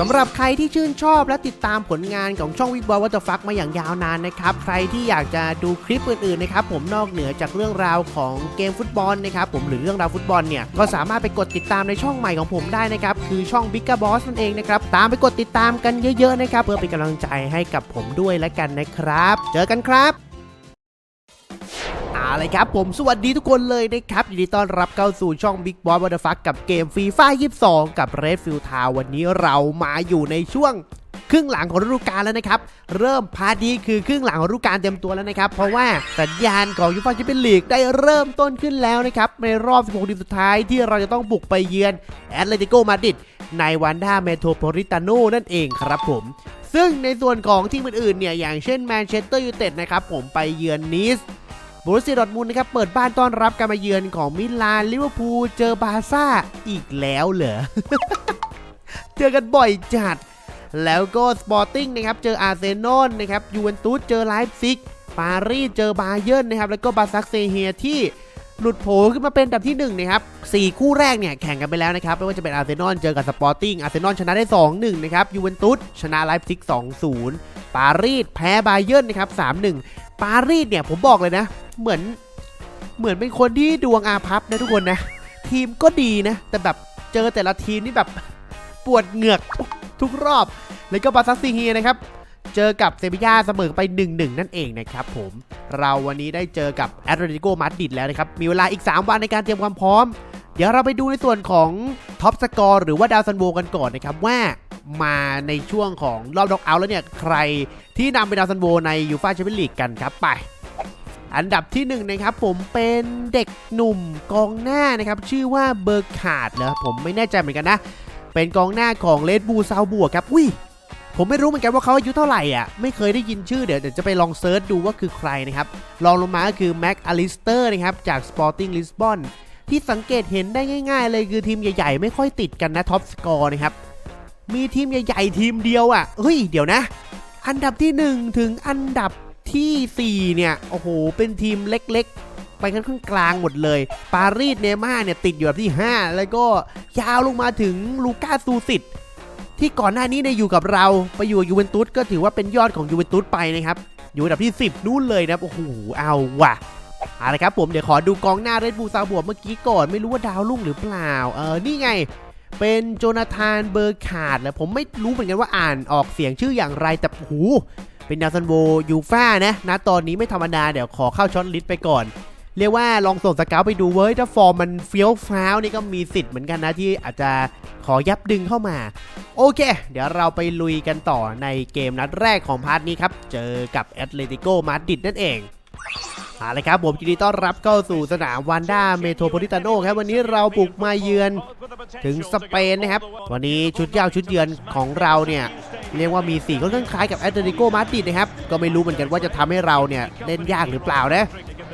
สำหรับใครที่ชื่นชอบและติดตามผลงานของช่องวิกบอลวัตฟักมาอย่างยาวนานนะครับ ใครที่อยากจะดูคลิปอื่นๆนะครับผมนอกเหนือจากเรื่องราวของเกมฟุตบอลนะครับผมหรือเรื่องราวฟุตบอลเนี่ยก็สามารถไปกดติดตามในช่องใหม่ของผมได้นะครับคือช่อง b i g g a Boss นั่นเองนะครับตามไปกดติดตามกันเยอะๆนะครับเพื่อเป็นกำลังใจให้กับผมด้วยและกันนะครับ เจอกันครับ เอาเลยครับผมสวัสดีทุกคนเลยนะครับยินดีต้อนรับเข้าสู่ช่อง Big Boss What the Fuck กับเกมฟรีไฟ22 กับ Red Field Town วันนี้เรามาอยู่ในช่วงครึ่งหลังของฤดูกาลแล้วนะครับ เริ่มพาร์ทนี้คือครึ่งหลังของฤดูกาลเต็มตัวแล้วนะครับ เพราะว่าสัญญาณของยูฟ่าแชมเปี้ยนลีกได้เริ่มต้นขึ้นแล้วนะครับ ในรอบ 16 ทีมสุดท้ายที่เราจะต้องบุกไปเยือนแอตเลติโกมาดริดในวันด้าเมโทรโพลิตาโนนั่นเองครับผม ซึ่งในส่วนของทีมอื่นๆเนี่ยอย่างเช่นแมนเชสเตอร์ยูไนเต็ดนะครับผมไปเยือนนีส บรูเซียดอทมุนนะครับเปิดบ้านต้อนรับการมาเยือนของมิลานลิเวอร์พูลเจอบาซ่าอีกแล้วเหรอเจอกันบ่อยจัด แล้วก็สปอร์ติ้งนะครับเจออาร์เซนอลนะครับยูเวนตุสเจอไลฟ์ซิกปารีสเจอบาเยิร์นนะครับแล้วก็บาซักเซเฮียที่หลุดโผล่ขึ้นมาเป็นอันดับที่1นะครับ4คู่แรกเนี่ยแข่งกันไปแล้วนะครับ ไม่ว่าจะเป็นอาร์เซนอลเจอกับสปอร์ติ้ง อาร์เซนอลชนะได้ 2-1 นะครับ ยูเวนตุสชนะไลฟ์ซิก 2-0 ปารีสแพ้บาเยิร์นนะครับ 3-1 ปารีสเนี่ยผมบอกเลยนะ เหมือนเหมือนเป็นคนที่ดวงอาภัพนะทุกคนนะ ทีมก็ดีนะ แต่แบบเจอแต่ละทีมนี่แบบปวดเหงือกทุกรอบ แล้วก็บาซักซีเฮียนะครับ เจอกับเซบีย่าเสมอไป 1-1 นั่นเองนะครับผม เราวันนี้ได้เจอกับแอตเลติโกมาดริดแล้วนะครับ มีเวลาอีก 3 วันในการเตรียมความพร้อม เดี๋ยวเราไปดูในส่วนของท็อปสกอร์หรือว่าดาวซันโวกันก่อนนะครับว่ามาในช่วงของรอบด็อกเอาท์แล้วเนี่ย ใครที่นำเป็นดาวซันโวในยูฟ่าแชมเปี้ยนลีกกันครับไป อันดับที่หนึ่งนะครับผมเป็นเด็กหนุ่มกองหน้านะครับชื่อว่าเบอร์ขาดเหรอผมไม่แน่ใจเหมือนกันนะ เป็นกองหน้าของเลดบูซาวบัวครับอุ้ยผมไม่รู้เหมือนกันว่าเขาอายุเท่าไหร่อะไม่เคยได้ยินชื่อเดี๋ยวเดี๋ยวจะไปลองเซิร์ชดูว่าคือใครนะครับรองลงมาก็คือแม็กอลิสเตอร์นะครับจาก Sporting Lisbon ที่สังเกตเห็นได้ง่าย ๆ เลยคือทีมใหญ่ๆ ไม่ค่อยติดกันนะท็อปสกอร์นะครับมีทีมใหญ่ๆ ทีมเดียวอะเฮ้ยเดี๋ยวนะ อันดับที่ 1 ถึงอันดับ ที่ 4 เนี่ย โอ้โห เป็นทีมเล็กๆ ไปข้างกลางหมดเลย ปารีสเนม่าเนี่ย ติดอยู่อันดับที่ 5 แล้วก็ยาวลงมาถึงลูก้าซูซิตที่ก่อนหน้านี้เนี่ยอยู่กับเราไปอยู่กับยูเวนตุสก็ถือว่าเป็นยอดของยูเวนตุสไปนะครับ อยู่อันดับที่ 10 นู่นเลยนะโอ้โหเอาว่ะเอาละครับผมเดี๋ยวขอดูกองหน้าเรดบูซาบวกเมื่อกี้ก่อนไม่รู้ว่าดาวรุ่งหรือเปล่า เออนี่ไง เป็นโจนาธานเบอร์ขาดแหละผมไม่รู้เหมือนกันว่าอ่านออกเสียงชื่ออย่างไรแต่โอ้โห เป็นดาวซันโบยูฟ่านะนะตอนนี้ไม่ธรรมดาเดี๋ยวขอเข้าช็อตลิสต์ไปก่อน เรียกว่าลองส่งสเกลไปดูเว้ยถ้าฟอร์มมันเฟี้ยวฟ้าวนี่ก็มีสิทธิ์เหมือนกันนะที่อาจจะขอยับดึงเข้ามา โอเค เดี๋ยวเราไปลุยกันต่อในเกมนัดแรกของพาร์ทนี้ครับ เจอกับแอตเลติโกมาดริดนั่นเองเอาละครับผมยินดีต้อนรับเข้าสู่สนามวันด้าเมโทรโพลิตาโนครับ วันนี้เราบุกมาเยือนถึงสเปนนะครับ วันนี้ชุดยาวชุดเยือนของเราเนี่ย เรียกว่ามีสีค่อนข้างคล้ายกับแอตเลติโกมาดริดนะครับ ก็ไม่รู้เหมือนกันว่าจะทำให้เราเนี่ยเล่นยากหรือเปล่านะ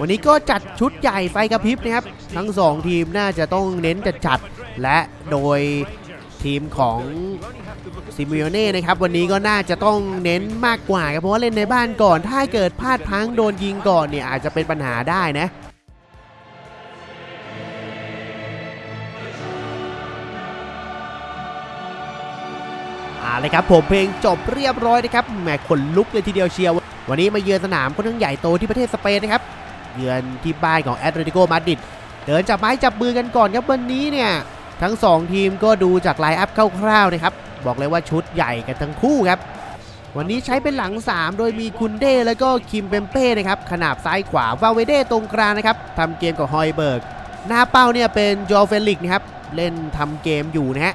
วันนี้ก็จัดชุดใหญ่ไฟกระพริบนะครับ ทั้ง 2 ทีมน่าจะต้องเน้นจะจัดและโดยทีมของซิมิโอเน่นะครับวันนี้ก็น่าจะต้องเน้นมากกว่าครับเพราะว่าเล่นในบ้านก่อน ถ้าเกิดพลาดพังโดนยิงก่อนเนี่ยอาจจะเป็นปัญหาได้นะ เลยครับผมเพลงจบเรียบร้อยนะครับแหมขนลุกเลยทีเดียวเชียววันนี้มาเยือนสนามค่อนข้างใหญ่โตที่ประเทศสเปนนะครับเยือนที่บ้านของแอตเลติโกมาดริดเดินจับไม้จับมือกันก่อนครับวันนี้เนี่ยทั้ง 2 ทีมก็ดูจากไลน์อัพคร่าวๆนะครับบอกเลยว่าชุดใหญ่กันทั้งคู่ครับวันนี้ใช้เป็นหลัง 3 โดยมีคุนเด้แล้วก็คิมเปมเป้นะครับขนาบซ้ายขวาวาเวเด้ตรงกลางนะครับทำเกมกับฮอยเบิร์ก หน้าเป้าเนี่ยเป็นโจเฟลิกนะครับเล่นทำเกมอยู่นะฮะ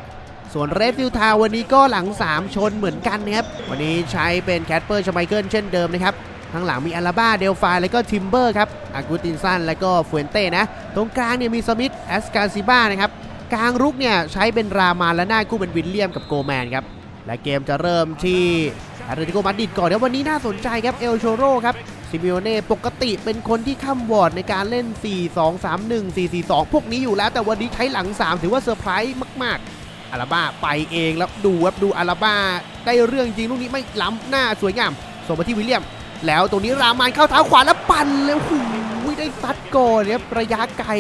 ส่วนเรดฟิลทาวันนี้ก็หลัง 3 ชนเหมือนกันนะครับ วันนี้ใช้เป็นแคทเปอร์ชไมเคิลเช่นเดิมนะครับข้างหลังมีอาราบ้าเดลฟายแล้วก็ทิมเบอร์ครับอากูตินสันแล้วก็ฟเฟนเต้นะ ตรงกลางเนี่ยมีสมิธแอสการซิบ้านะครับ กลางรุกเนี่ยใช้เป็นรามาและหน้าคู่เป็นวิลเลียมกับโกแมนครับ และเกมจะเริ่มที่อาร์เรติโกมาดิดก่อนแล้ววันนี้น่าสนใจครับเอลโชโรครับซิมิโอเน่ปกติเป็นคนที่ข้ามวอร์ดในการเล่น 4-2-3-1 4-4-2 พวกนี้อยู่แล้วแต่วันนี้ใช้หลัง 3 ถือว่าเซอร์ไพรส์มากๆ อาราบ้าไปเองแล้วดูครับดูอาราบ้าได้เรื่องจริงลูกนี้ไม่ล้ำหน้าสวยงามส่งมาที่วิลเลียม แล้วตรงนี้รามานเข้าเท้าขวาแล้วปั่นเลยโอ้โหได้ซัดก่อนครับระยะไกล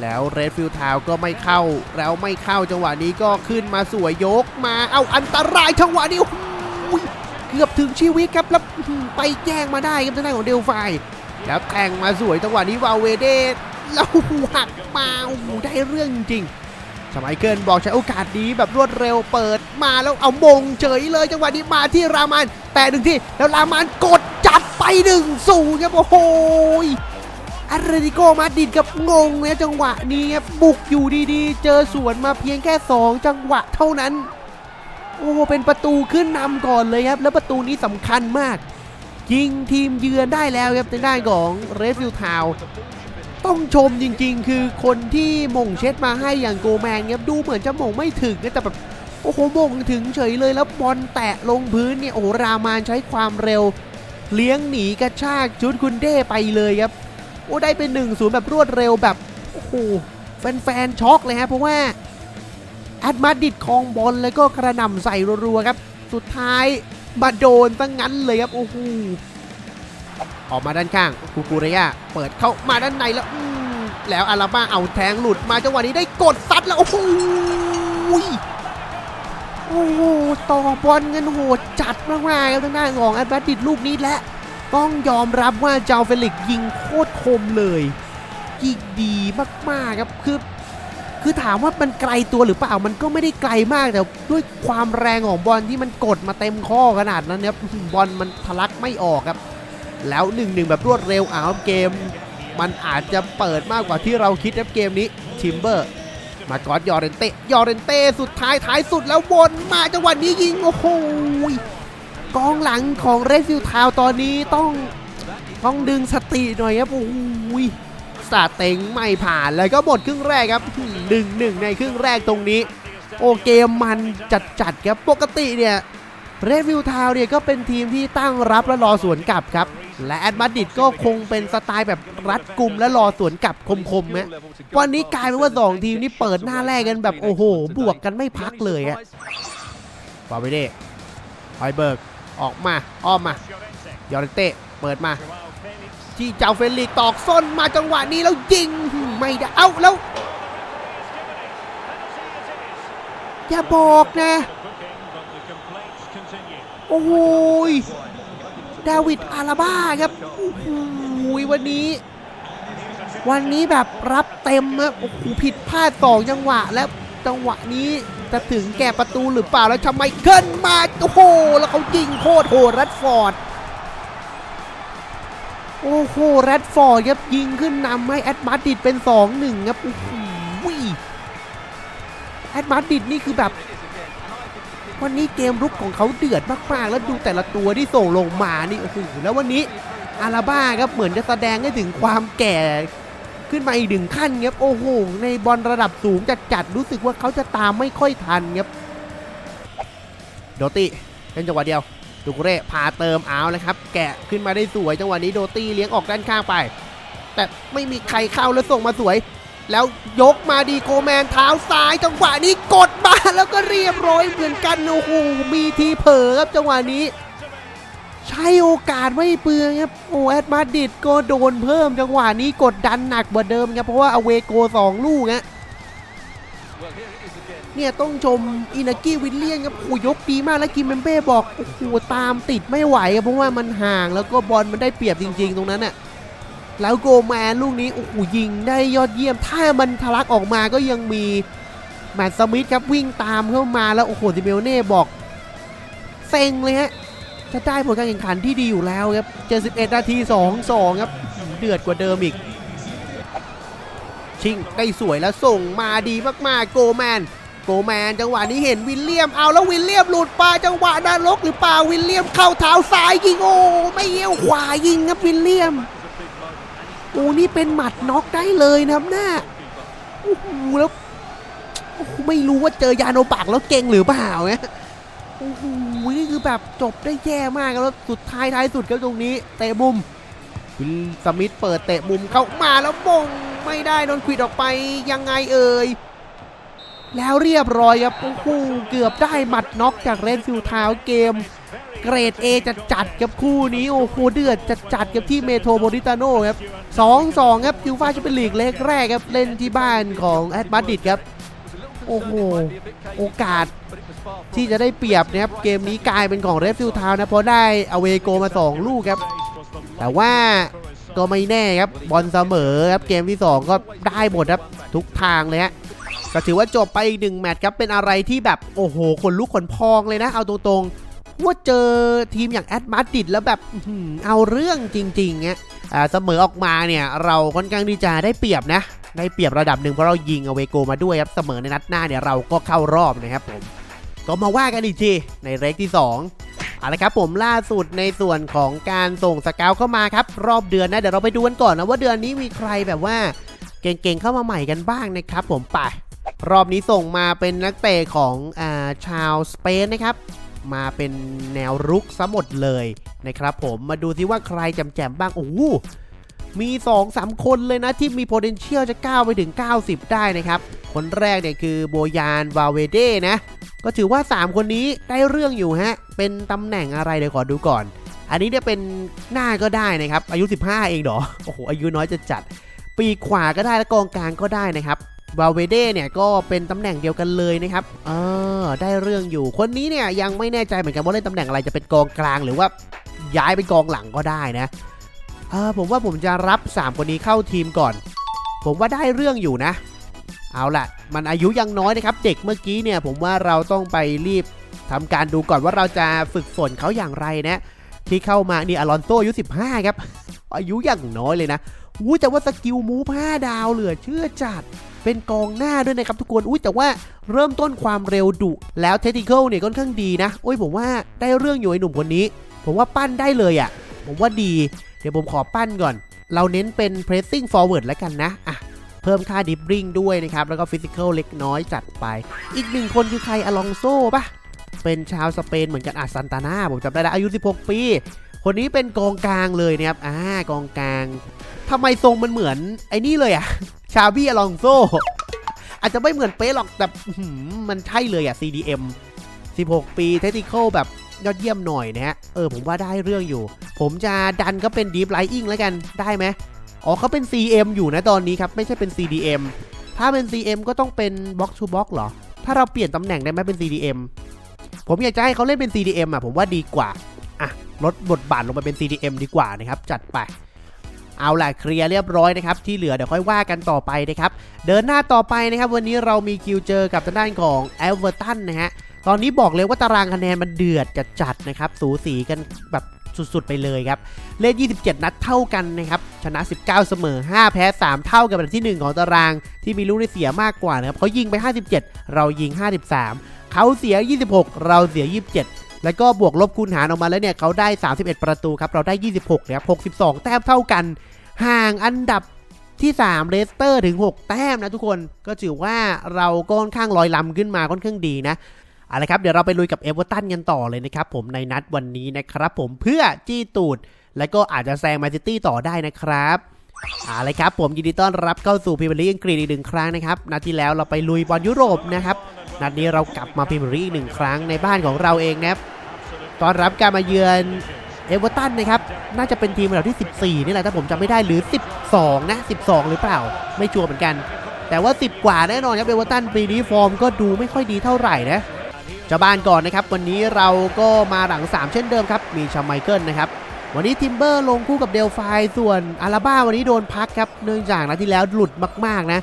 แล้วเรดฟิลทาวก็ไม่เข้าแล้วไม่เข้าจังหวะนี้ก็ขึ้นมาสวยยกมาเอาอันตรายจังหวะนี้โอ้โหเกือบถึงชีวิตครับแล้วไปแย่งมาได้ครับทางด้านของเดลไฟแล้วแทงมาสวยจังหวะนี้วาเวเดแล้วหักมาโอ้โหได้เรื่องจริง สมัยเกินบอกใช้โอกาสนี้แบบรวดเร็วเปิดมาแล้วเอามงเฉยเลยจังหวะนี้มาที่รามันแต่หนึ่งที่แล้วรามันกดจัดไปหนึ่งศูครับโอ้โหอาร์เรติโกมาดิดกับงงเนี่ยจังหวะนี้ครับบุกอยู่ดีๆ เจอสวนมาเพียงแค่ 2 จังหวะเท่านั้น โอ้เป็นประตูขึ้นนำก่อนเลยครับ แล้วประตูนี้สำคัญมาก ยิงทีมเยือนได้แล้วครับในด้านของเรฟิลทาว ต้องชมจริงๆ คือคนที่ม่งเช็ดมาให้อย่างโกแมนครับดูเหมือนจะม่งไม่ถึงนะแต่แบบโอ้โหม่งถึงเฉยเลยแล้วบอลแตะลงพื้นเนี่ยโอ้โหรามานใช้ความเร็ว เลี้ยงหนีกระชากชุดคุณเด้ไปเลยครับโอ้ได้เป็นหนึ่งศูนย์แบบรวดเร็วแบบโอ้โหแฟนๆช็อกเลยฮะเพราะว่าแอดมาดิดคองบอลแล้วก็กระหน่ำใส่รัวๆครับ สุดท้ายมาโดนตั้งงั้นเลยครับโอ้โห ออกมาด้านข้างคูกูเรียเปิดเข้ามาด้านในแล้วแล้วอาราบ้าเอาแทงหลุดมาจังหวะนี้ได้กดซัดแล้ว โอ้โหโอ้โหต่อบอลกันโหดจัดมากๆครับทางด้านของแอดมาดริดลูกนี้และ ต้องยอมรับว่าเจ้าเฟลิกยิงโคตรคมเลยยิงดีมากๆครับคือคือถามว่ามันไกลตัวหรือเปล่ามันก็ไม่ได้ไกลมากแต่ด้วยความแรงของบอลที่มันกดมาเต็มข้อขนาดนั้นครับบอลมันทะลักไม่ออกครับ แล้วหนึ่งหนึ่งแบบรวดเร็วอ้าวเกม มันอาจจะเปิดมากกว่าที่เราคิดครับเกมนี้ทิมเบอร์มากอดยอร์เรนเต้ยอร์เรนเต้สุดท้ายท้ายสุดแล้ววนมาจังหวะนี้ยิงโอ้โหกองหลังของเรดฟิลทาวตอนนี้ต้องต้องดึงสติหน่อยครับโอ้ยสาเต็งไม่ผ่านเลยก็หมดครึ่งแรกครับหนึ่งหนึ่งในครึ่งแรกตรงนี้ โอเกมมันจัดจัดครับปกติเนี่ยเรดฟิลทาวเนี่ยก็เป็นทีมที่ตั้งรับและรอสวนกลับครับ และแอดมาดิดก็คงเป็นสไตล์แบบรัดกุมและรอสวนกลับคมๆนะวันนี้กลายเป็นว่าสองทีมนี้เปิดหน้าแรกกันแบบโอ้โห บวกกันไม่พักเลยอะฟาเวเด้ไฮเบิร์กออกมาอ้อมมายอร์เต้เปิดมาที่เจ้าเฟลิกตอกส้นมาจังหวะนี้แล้วยิงไม่ได้เอ้าแล้วอย่าบอกนะ โอ้ย ดาวิดอาราบ้าครับโอ้โหยวันนี้ วันนี้แบบรับเต็มอะโอ้โหผิดพลาดสองจังหวะ แล้วจังหวะนี้จะถึงแก่ประตูหรือเปล่าแล้วทำไมเกินมาโอ้โหแล้วเขายิงโคตรโหดรัดฟอร์ดโอ้โหแรดฟอร์ดครับยิงขึ้นนำให้แอดมาดริดเป็น 2-1 ครับโอ้โหแอดมาดริดนี่คือแบบ วันนี้เกมรุกของเขาเดือดมากๆ แล้วดูแต่ละตัวที่ส่งลงมานี่โอ้โหแล้ววันนี้อาราบ้าครับเหมือนจะแสดงให้ถึงความแก่ขึ้นมาอีกหนึ่งขั้นครับโอ้โหในบอลระดับสูงจัดๆรู้สึกว่าเขาจะตามไม่ค่อยทันครับโดติเป็นจังหวะเดียวดูกเร่พาเติมเอาเลยครับ แกะขึ้นมาได้สวยจังหวะนี้โดตี้เลี้ยงออกด้านข้างไป แต่ไม่มีใครเข้าแล้วส่งมาสวย แล้วยกมาดีโกแมนเท้าซ้ายจังหวะนี้กดมาแล้วก็เรียบร้อยเหมือนกันโอ้โหมีทีเผลอครับจังหวะนี้ ใช้โอกาสไม่เปลืองครับโอ้แอดมาดิดก็โดนเพิ่มจังหวะนี้กดดันหนักกว่าเดิมครับเพราะว่าอเวโกสองลูกฮะเนี่ยต้องชมอินากิวิลเลียนครับโอ้ยกดีมากแล้วกิมเบมเบ้บอกโอ้โหตามติดไม่ไหวครับเพราะว่ามันห่างแล้วก็บอลมันได้เปรียบจริง ๆ ตรงนั้นน่ะ แล้วโกแมนลูกนี้โอ้โหยิงได้ยอดเยี่ยม ถ้ามันทะลักออกมาก็ยังมีแมตสมิธครับวิ่งตามเข้ามาแล้วโอ้โหซิเมลเน่บอกเซ็งเลยฮะจะได้ผลการแข่งขันที่ดีอยู่แล้วครับ 71 นาที 2-2 ครับ เดือดกว่าเดิมอีก ชิงได้สวยแล้วส่งมาดีมากๆ โกแมน โกแมนจังหวะนี้เห็นวิลเลียม เอาแล้ววิลเลียมหลุดไปจังหวะนรกหรือเปล่าวิลเลียมเข้าเท้าซ้ายยิงโอ้ไม่เยี่ยวขวายิงครับวิลเลียม อ้นี่เป็นหมัดน็อกได้เลยนะครับหน้าโอ้โหแล้วโอ้โหไม่รู้ว่าเจอยาโนบักแล้วเก่งหรือเปล่าเนี่ยโอ้โหนี่คือแบบจบได้แย่มากแล้วสุดท้ายท้ายสุดครับตรงนี้เตะมุมวิลสมิธเปิดเตะมุมเข้ามาแล้วมงไม่ได้โดนควิดออกไปยังไงเอ่ยแล้วเรียบร้อยครับโอ้โหเกือบได้หมัดน็อกจากเรนฟิลทาวเกม เกรด A จะจัดกับคู่นี้โอ้โหเดือดจะจัดกับที่เมโทรโพลิตาโนครับ2 2 ครับยูฟ่าแชมเปี้ยนลีกเล็กแรกครับ เล่นที่บ้านของแอดมาดิดครับ โอ้โห โอกาสที่จะได้เปรียบนะครับ เกมนี้กลายเป็นของเรฟฟิลทาวนะเพราะได้อเวโกมา 2 ลูกครับ แต่ว่าก็ไม่แน่ครับบอลเสมอครับเกมที่ 2 ก็ได้หมดครับทุกทางเลยฮะก็ถือว่าจบไปอีกหนึ่งแมตช์ครับเป็นอะไรที่แบบโอ้โหขนลุกขนพองเลยนะเอาตรงๆ ว่าเจอทีมอย่างแอดมาดริดแล้วแบบเอาเรื่องจริงๆเงี้ยอ่าเสมอออกมาเนี่ยเราค่อนข้างที่จะได้เปรียบนะได้เปรียบระดับหนึ่งเพราะเรายิงเอาเวโกมาด้วยครับเสมอในนัดหน้าเนี่ยเราก็เข้ารอบนะครับผมก็มาว่ากันอีกทีในเรกที่2เอาละครับผมล่าสุดในส่วนของการส่งสเกลเข้ามาครับ รอบเดือนนะเดี๋ยวเราไปดูกันก่อนนะว่าเดือนนี้มีใครแบบว่าเก่งๆเข้ามาใหม่กันบ้างนะครับ ผมไปรอบนี้ส่งมาเป็นนักเตะของอาชาวสเปนนะครับ มาเป็นแนวรุกซะหมดเลยนะครับผมมาดูซิว่าใครแจมๆบ้างโอ้โหมี2-3คนเลยนะที่มี potential จะก้าวไปถึง 90 ได้นะครับ คนแรกเนี่ยคือโบยานวาเวเดนะ ก็ถือว่า 3 คนนี้ได้เรื่องอยู่ฮะ เป็นตำแหน่งอะไรเดี๋ยวขอดูก่อน อันนี้เนี่ยเป็นหน้าก็ได้นะครับ อายุ 15 เองเหรอ โอ้โห อายุน้อยจะจัด ปีกขวาก็ได้และกองกลางก็ได้นะครับ วาเวเดเนี่ยก็เป็นตำแหน่งเดียวกันเลยนะครับเออได้เรื่องอยู่ คนนี้เนี่ยยังไม่แน่ใจเหมือนกันว่าเล่นตำแหน่งอะไรจะเป็นกองกลางหรือว่าย้ายไปกองหลังก็ได้นะเออผมว่าผมจะรับ 3 คนนี้เข้าทีมก่อน ผมว่าได้เรื่องอยู่นะ เอาล่ะ มันอายุยังน้อยนะครับ เด็กเมื่อกี้เนี่ยผมว่าเราต้องไปรีบทำการดูก่อนว่าเราจะฝึกฝนเขาอย่างไรนะ ที่เข้ามานี่อลอนโซอายุ 15 ครับ อายุอย่างน้อยเลยนะอู้แต่ว่าสกิลมูฟ5ดาวเหลือเชื่อจัด เป็นกองหน้าด้วยนะครับทุกคนอุ้ยแต่ว่าเริ่มต้นความเร็วดุแล้วเทคนิคเนี่ยค่อนข้างดีนะโอ้ยผมว่าได้เรื่องอยู่ไอ้หนุ่มคนนี้ ผมว่าปั้นได้เลยอะ่ะ ผมว่าดี เดี๋ยวผมขอปั้นก่อน เราเน้นเป็น pressing forward แล้วกันนะอะเพิ่มค่าดิบริงด้วยนะครับ แล้วก็ฟิสิก a l เล็กน้อยจัดไป อีกหนึ่งคนคือใครอลองโซ่ปะเป็นชาวสเปนเหมือนกันอาซันตานาผมจำได้แล้วอายุ 16 ปี คนนี้เป็นกองกลางเลยนะครับอ่ากองกลางทำไมทรงมันเหมือนไอ้นี่เลยอะ ชาบี้อลองโซอาจจะไม่เหมือนเป๊ะหรอกแต่มันใช่เลยอะ CDM 16 ปีเทคนิคแบบยอดเยี่ยมหน่อยนะฮะ เออผมว่าได้เรื่องอยู่ ผมจะดันก็เป็น Deep Lying แล้วกันได้ไหมอ๋อเขาเป็น CM อยู่นะตอนนี้ครับ ไม่ใช่เป็น CDM ถ้าเป็น CM ก็ต้องเป็น Box to Box เหรอ ถ้าเราเปลี่ยนตำแหน่งได้ไหมเป็น CDM ผมอยากจะให้เขาเล่นเป็น CDM อะผมว่าดีกว่า อะลดบทบาทลงไปเป็น CDM ดีกว่านะครับ จัดไป เอาล่ะเคลียร์เรียบร้อยนะครับที่เหลือเดี๋ยวค่อยว่ากันต่อไปนะครับเดินหน้าต่อไปนะครับวันนี้เรามีคิวเจอกับทางด้านของเอเวอร์ตันนะฮะตอนนี้บอกเลยว่าตารางคะแนนมันเดือดจัดๆนะครับสูสีกันแบบสุดๆ ไปเลยครับ เล่น 27 นัดเท่ากันนะครับ ชนะ 19 เสมอ 5 แพ้ 3 เท่ากับอันดับที่ 1 ของตารางที่มีลูกได้เสียมากกว่านะครับเขายิงไป 57 เรายิง 53 เขาเสีย 26 เราเสีย 27 แล้วก็บวกลบคูณหารออกมาแล้วเนี่ยเขาได้ 31 ประตูครับเราได้ 26นะครับ62 แต้มเท่ากัน ห่างอันดับที่3เลสเตอร์ถึง 6 แต้มนะทุกคนก็ถือว่าเราก็ค่อนข้างลอยลำขึ้นมาค่อนข้างดีนะเอาละครับเดี๋ยวเราไปลุยกับเอเวอร์ตันกันต่อเลยนะครับผมในนัดวันนี้นะครับผมเพื่อจี้ตูด แล้วก็อาจจะแซงแมนซิตี้ต่อได้นะครับเอาละครับผมยินดีต้อนรับเข้าสู่พรีเมียร์ลีกอังกฤษอีกหนึ่งครั้งนะครับนัดที่แล้วเราไปลุยบอลยุโรปนะครับ นัดนี้เรากลับมาพรีเมียร์ลีกอีกหนึ่งครั้งในบ้านของเราเองนะครับตอนรับการมาเยือนเอเวอร์ตันนะครับน่าจะเป็นทีมอันดับที่ 14 นี่แหละถ้าผมจำไม่ได้หรือ 12 นะ 12 หรือเปล่า ไม่ชัวร์เหมือนกัน แต่ว่า 10 กว่าแน่นอนครับเอเวอร์ตันปีนี้ฟอร์มก็ดูไม่ค่อยดีเท่าไหร่นะเจ้าบ้านก่อนนะครับ วันนี้เราก็มาหลัง 3 เช่นเดิมครับมีชาไมเคิลนะครับวันนี้ทิมเบอร์ลงคู่กับเดลไฟส่วนอาราบ้าวันนี้โดนพักครับเนื่องจากนัดที่แล้วหลุดมากๆนะ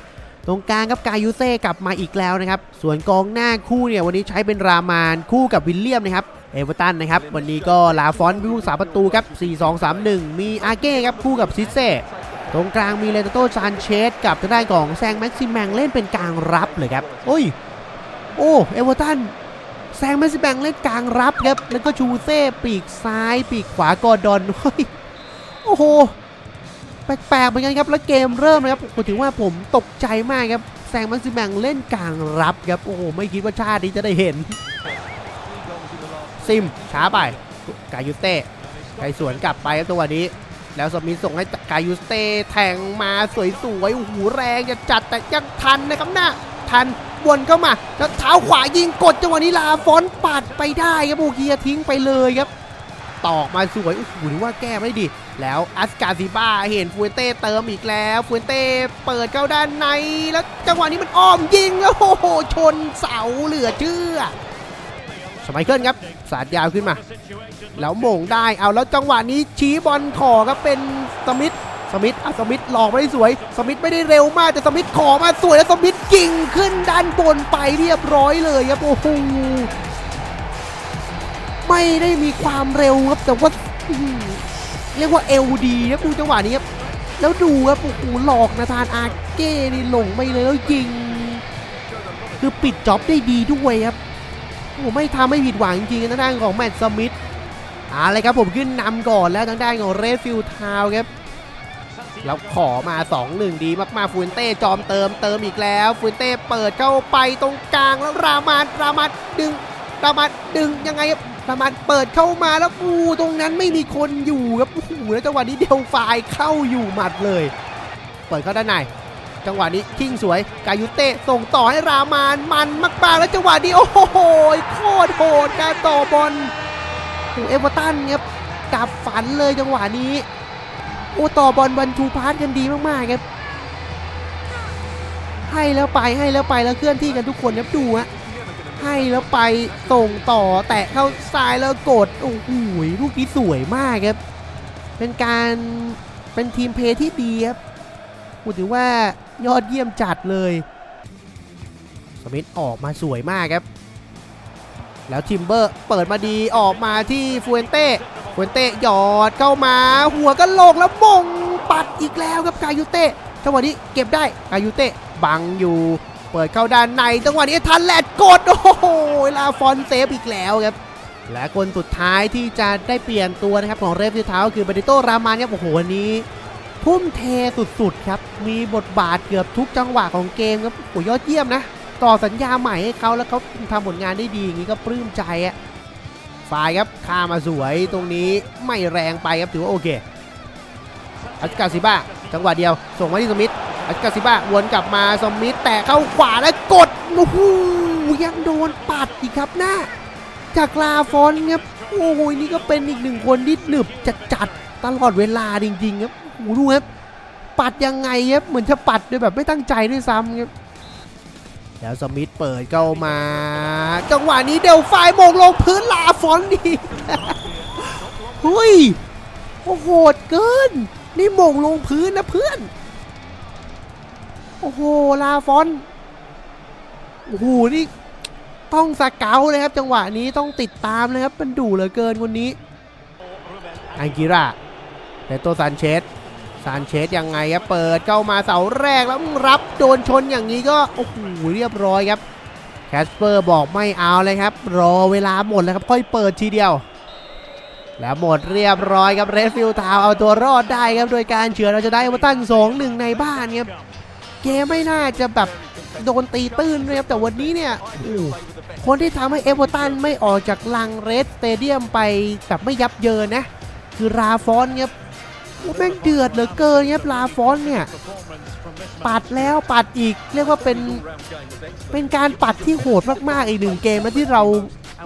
ตรงกลางครับกายูเซ่กลับมาอีกแล้วนะครับ ส่วนกองหน้าคู่เนี่ยวันนี้ใช้เป็นรามานคู่กับวิลเลียมนะครับเอเวอร์ตันนะครับ วันนี้ก็ลาฟอนต์ผู้สาประตูครับ 4-2-3-1 มีอาเก้ครับคู่กับซิเซ่ตรงกลางมีเลนโตซานเชสกับทางด้านของแซงแม็กซิมแมงเล่นเป็นกลางรับเลยครับ โอ้ย โอ้เอเวอร์ตันแซงแมสซิแบงเล่นกลางรับครับ แล้วก็ชูเซ่ปีกซ้าย ปีกขวากอดอนเฮ้ยโอ้โห แปลกๆเหมือนกันครับ แล้วเกมเริ่มนะครับผมถือว่าผมตกใจมากครับแซงแมสซิแบงเล่นกลางรับครับ โอ้โห ไม่คิดว่าชาตินี้จะได้เห็น ซิมช้าไป กายูเต้ไกสวนกลับไปครับจัวนี้ แล้วสมิธส่งให้กายูเต้แทงมาสวยๆโอ้โหแรงจะจัดแต่ยังทันนะครับนะทันวนเข้ามาแล้วเท้าขวายิงกดจังหวะนี้ลาฟอนปัดไปได้ครับโอเกียทิ้งไปเลยครับ ตอกมาสวยโอ้โหหรือว่าแก้ไม่ดี แล้วอัสกาซิบ้าเห็นฟูเอนเต้เติมอีกแล้วฟูเอนเต้เปิดเข้าด้านใน แล้วจังหวะนี้มันอ้อมยิงแล้วโอ้โหชนเสาเหลือเชื่อสมัยเคิลครับ สาดยาวขึ้นมา แล้วโมงได้เอาแล้วจังหวะนี้ชี้บอลขอครับเป็นสมิธสมิธอะสมิธหลอกไม่ได้สวย สมิธไม่ได้เร็วมากแต่สมิธขอมาสวยแล้วสมิธยิงขึ้นด้านบนไปเรียบร้อยเลยครับโอ้โห ไม่ได้มีความเร็วครับแต่ว่าเรียกว่าเอลดีครับดูจังหวะนี้ครับแล้วดูครับโอ้โหหลอกนาธานอาเก้นี่หลงไปเลยแล้วยิง คือปิดจ็อบได้ดีด้วยครับโอ้ไม่ทำไม่ผิดหวังจริงๆทางด้านของแมตต์สมิธอาเลยครับผมขึ้นนำก่อนแล้วทางด้านของเรดฟิลทาวครับแล้วขอมา 2-1 ดีมากๆฟูนเต้จอมเติมเติมอีกแล้วฟูนเต้เปิดเข้าไปตรงกลางแล้วรามาดรามาดดึงรามาดดึงยังไง ครับรามาดเปิดเข้ามาแล้วปูตรงนั้นไม่มีคนอยู่ครับโอ้โหแล้วจังหวะนี้เดลฟล์เข้าอยู่หมัดเลย เปิดเข้าด้านในจังหวะนี้ทิ้งสวยกายุเตะส่งต่อให้รามานมันมากๆแล้วจังหวะนี้โอ้โหโคตรโหดการต่อบอลโอ้เอเวอร์ตันครับดับฝันเลยจังหวะนี้ โอ้ต่อบอลวันทูพาร์ทกันดีมากๆครับให้แล้วไปให้แล้วไปแล้วเคลื่อนที่กันทุกคนครับดูฮะ แล้วไปส่งต่อแตะเข้าซ้ายแล้วกดโอ้โหลูกนี้สวยมากครับ เป็นการเป็นทีมเพย์ที่ดีครับพูดถึงว่ายอดเยี่ยมจัดเลย สมิธออกมาสวยมากครับ แล้วทิมเบอร์เปิดมาดีออกมาที่ฟูเอนเต้ฟูเอนเต้หยอดเข้ามา หัวก็โลกแล้วมงปัดอีกแล้วครับกายุเต้จังหวะนี้เก็บได้กายุเต้บังอยู่ เปิดเข้าด้านในจังหวะนี้ทันแลดกดโอ้โหลาฟอนเซฟอีกแล้วครับและคนสุดท้ายที่จะได้เปลี่ยนตัวนะครับของเรฟฟิวเท้าคือเบดิโตรามานครับโอ้โหวันนี้ทุ่มเทสุดๆครับมีบทบาทเกือบทุกจังหวะของเกมครับโอ้ยอดเยี่ยมนะต่อสัญญาใหม่ให้เขาแล้วเขาทำผลงานได้ดีอย่างนี้ก็ปลื้มใจอะฝ่ายครับข้ามาสวยตรงนี้ไม่แรงไปครับถือว่าโอเคอัสกาซิบ้าจังหวะเดียวส่งมาที่สมิธ อัสกาซิบ้าวนกลับมาสมิธแต่เข้าขวาแล้วกดโอ้โหยังโดนปัดอีกครับหน้า จากลาฟอนครับโอ้โหนี่ก็เป็นอีกหนึ่งคนที่หนึบจัดจัดๆตลอดเวลาจริงๆครับโอ้โหดูครับปัดยังไงครับเหมือนจะปัดโดยแบบไม่ตั้งใจด้วยซ้ำครับแล้วสมิธเปิดเข้ามาจังหวะนี้เดลไฟล์มงลงพื้นลาฟอนดีเฮ้ยโอ้โหดเกิน นี่มงลงพื้นนะเพื่อน โอ้โห ลาฟอน โอ้โห นี่ต้องสเกลเลยครับ จังหวะนี้ต้องติดตามเลยครับ มันดุเหลือเกินคนนี้ อังกิระเดโตซานเชสซานเชสยังไงครับ เปิดเข้ามาเสาแรกแล้วรับโดนชนอย่างนี้ก็ โอ้โห เรียบร้อยครับ แคสเปอร์บอกไม่เอาเลยครับ รอเวลาหมดแล้วครับ ค่อยเปิดทีเดียวแล้วหมดเรียบร้อยครับเรสฟิลทาวเอาตัวรอดได้ครับ โดยการเฉือนเราจะได้วัตันสองหนึ่งในบ้านครับ เกมไม่น่าจะแบบโดนตีตื้นด้วยครับแต่วันนี้เนี่ยคนที่ทำให้เอเวอร์ตันไม่ออกจากลังเรสสเตเดียมไปแบบไม่ยับเยินนะ คือราฟอนครับโอ้แม่งเดือดเหลือเกินครับราฟอนเนี่ยปัดแล้วปัดอีกเรียกว่าเป็นเป็นการปัดที่โหดมากๆอีกหนึ่งเกมนะที่เรา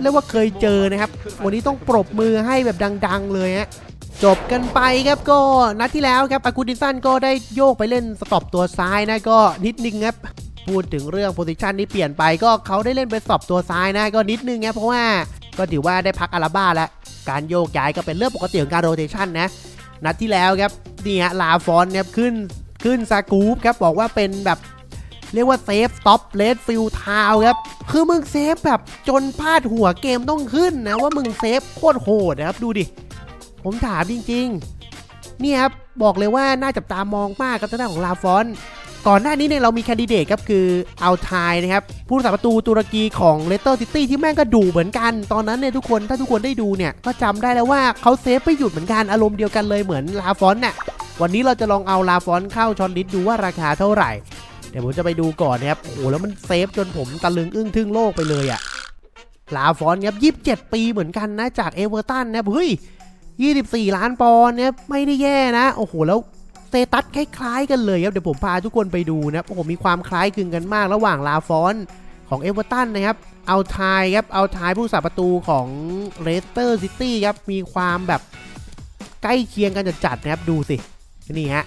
เรียกว่าเคยเจอนะครับ วันนี้ต้องปรบมือให้แบบดัง ๆ เลยฮะ จบกันไปครับก็นัดที่แล้วครับอากูดินสันก็ได้โยกไปเล่นสต็อปตัวซ้ายนะก็นิดนึงครับพูดถึงเรื่องโพซิชันที่เปลี่ยนไปก็เขาได้เล่นไปสอบตัวซ้ายนะก็นิดนึงครับเพราะว่าก็ถือว่าได้พักอาราบ้าแล้ว การโยกย้ายก็เป็นเรื่องปกติของการโรเตชันนะ นัดที่แล้วครับนี่ฮะลาฟอนครับขึ้นขึ้นซากูปครับบอกว่าเป็นแบบเรียกว่าเซฟสต็อปเลดฟิลทาวครับ คือมึงเซฟแบบจนพลาดหัวเกมต้องขึ้นนะว่ามึงเซฟโคตรโหดนะครับดูดิ ผมถามจริงๆ เนี่ยครับบอกเลยว่าน่าจับตามองมากกับทางด้านของลาฟอนก่อนหน้านี้เนี่ยเรามีแคนดิเดตครับคืออัลไทนะครับผู้รักษาประตูตุรกีของเลสเตอร์ซิตี้ที่แม่งก็ดูเหมือนกัน ตอนนั้นเนี่ยทุกคนถ้าทุกคนได้ดูเนี่ยก็จำได้แล้วว่าเขาเซฟไม่หยุดเหมือนกันอารมณ์เดียวกันเลยเหมือนลาฟอนน่ะวันนี้เราจะลองเอาลาฟอนเข้าชอนลิสดูว่าราคาเท่าไหร่ เดี๋ยวผมจะไปดูก่อนนะครับโอ้โหแล้วมันเซฟจนผมตะลึงอึ้งทึ่งโลกไปเลยอะลาฟอนครับยี่สิบเจ็ดปีเหมือนกันนะจากเอเวอร์ตันนะเฮ้ย 24 ล้านปอนด์เนี่ยไม่ได้แย่นะ โอ้โห แล้วสเตตัสคล้ายๆกันเลยครับ เดี๋ยวผมพาทุกคนไปดูนะครับโอ้โห มีความคล้ายคลึงกันมากระหว่างลาฟอนของเอเวอร์ตันนะครับ เอาทายครับ เอาทายผู้สาประตูของเลสเตอร์ซิตี้ครับ มีความแบบใกล้เคียงกันจัดๆนะครับ ดูสิ นี่ฮะ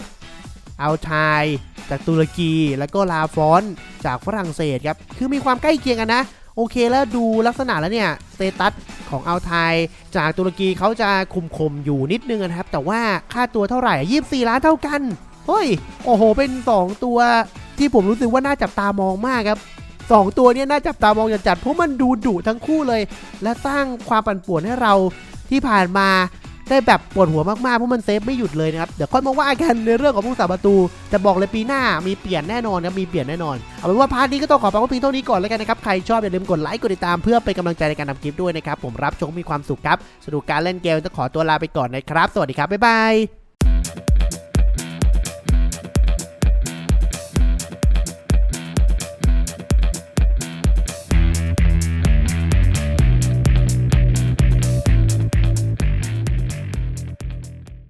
เอาทายจากตุรกีแล้วก็ลาฟอนจากฝรั่งเศสครับ คือมีความใกล้เคียงกันนะ โอเคแล้วดูลักษณะแล้วเนี่ยสเตตัสของเอาไทยจากตุรกีเขาจะคุมคมอยู่นิดนึงนะครับ แต่ว่าค่าตัวเท่าไหร่ยี่สี่ล้านเท่ากันเฮ้ยโอ้โห เป็น 2 ตัวที่ผมรู้สึกว่าน่าจับตามองมากครับ2ตัวนี้น่าจับตามองจัดๆเพราะมันดูดุทั้งคู่เลย และสร้างความปั่นป่วนให้เราที่ผ่านมา ได้แบบปวดหัวมากๆเพราะมันเซฟไม่หยุดเลยนะครับเดี๋ยวค่อยมาว่ากันในเรื่องของผู้สาประตูแต่บอกเลยปีหน้ามีเปลี่ยนแน่นอนนะมีเปลี่ยนแน่นอนเอาเป็นว่าพาร์ทนี้ก็ต้องขอฝากไว้เพียงเท่านี้ก่อนแล้วกันนะครับใครชอบอย่าลืมกดไลค์กดติดตามเพื่อเป็นกำลังใจในการทำคลิปด้วยนะครับผมรับชมมีความสุขครับสนุกการเล่นเกมจะขอตัวลาไปก่อนนะครับ สวัสดีครับบ๊ายบาย